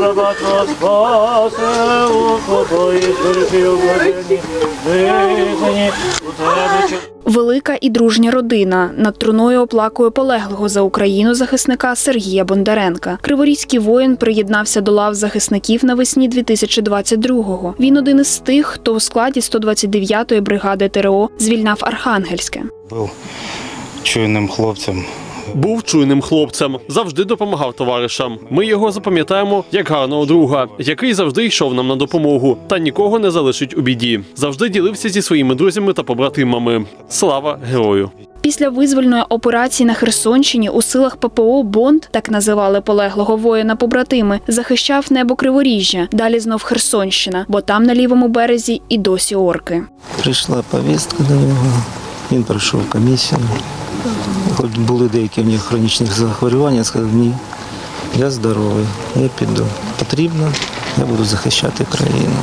раба Твого спасе, обладені, у тебе. Велика і дружня родина над труною оплакує полеглого за Україну захисника Сергія Бондаренка. Криворізький воїн приєднався до лав захисників навесні 2022-го. Він один із тих, хто у складі 129-ї бригади ТРО звільняв Архангельське. Був чуйним хлопцем. Був чуйним хлопцем, завжди допомагав товаришам. Ми його запам'ятаємо як гарного друга, який завжди йшов нам на допомогу та нікого не залишить у біді. Завжди ділився зі своїми друзями та побратимами. Слава герою! Після визвольної операції на Херсонщині у силах ППО Бонд, так називали полеглого воїна побратими, захищав небо Криворіжжя. Далі знов Херсонщина, бо там на лівому березі і досі орки. Прийшла повістка до нього, він пройшов комісію. Хоч були деякі в нього хронічні захворювання, сказав, ні, я здоровий, я піду. Потрібно, я буду захищати країну.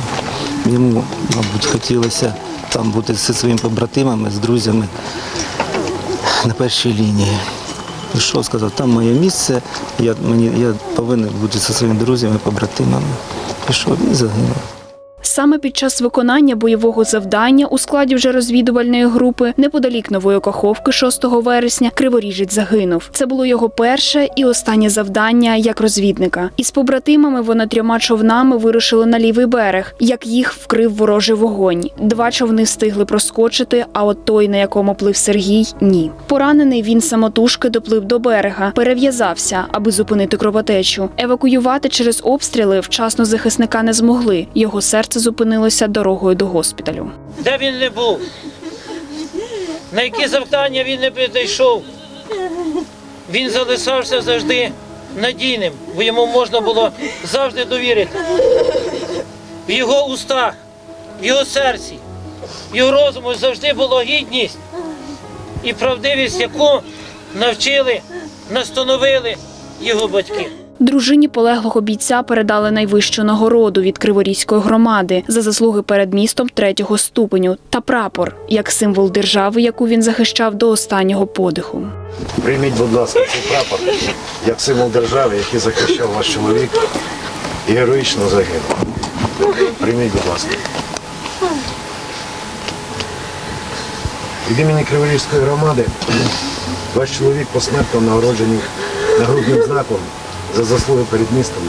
Йому, мабуть, хотілося там бути зі своїми побратимами, з друзями на першій лінії. Пішов, сказав, там моє місце, я, мені, я повинен бути зі своїми друзями, побратимами. Пішов і загинув. Саме під час виконання бойового завдання у складі вже розвідувальної групи неподалік нової Каховки 6 вересня Криворіжець загинув. Це було його перше і останнє завдання як розвідника. Із побратимами вони трьома човнами вирушили на лівий берег, як їх вкрив ворожий вогонь. Два човни встигли проскочити, а от той, на якому плив Сергій, ні. Поранений він самотужки доплив до берега, перев'язався, аби зупинити кровотечу. Евакуювати через обстріли вчасно захисника не змогли. Його серце зупинилося дорогою до госпіталю. Де він не був? На які завдання він не підійшов? Він залишався завжди надійним, бо йому можна було завжди довірити. В його устах, в його серці, в його розуму завжди була гідність і правдивість, яку навчили, настановили його батьки. Дружині полеглого бійця передали найвищу нагороду від Криворізької громади за заслуги перед містом третього ступеню та прапор як символ держави, яку він захищав до останнього подиху. Прийміть, будь ласка, цей прапор як символ держави, який захищав ваш чоловік і героїчно загинув. Прийміть, будь ласка. Від імені Криворізької громади ваш чоловік посмертно нагороджений нагрудним знаком за заслуги перед містом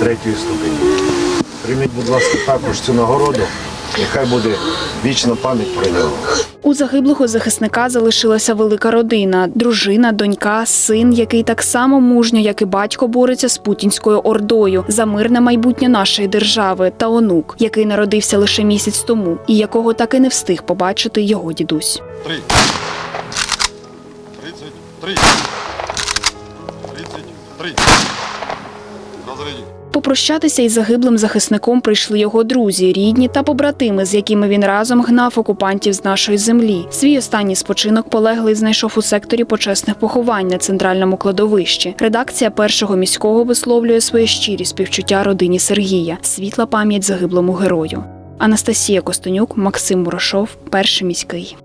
третьої ступені. Прийміть, будь ласка, також цю нагороду. Нехай буде вічна пам'ять про нього. У загиблого захисника залишилася велика родина: дружина, донька, син, який так само мужньо, як і батько, бореться з путінською ордою за мирне майбутнє нашої держави, та онук, який народився лише місяць тому, і якого так і не встиг побачити його дідусь. Три. Тридцать три. Три. Попрощатися із загиблим захисником прийшли його друзі, рідні та побратими, з якими він разом гнав окупантів з нашої землі. Свій останній спочинок полеглий знайшов у секторі почесних поховань на центральному кладовищі. Редакція першого міського висловлює своє щирі співчуття родині Сергія, світла пам'ять загиблому герою. Анастасія Костенюк, Максим Мурошов, перший міський.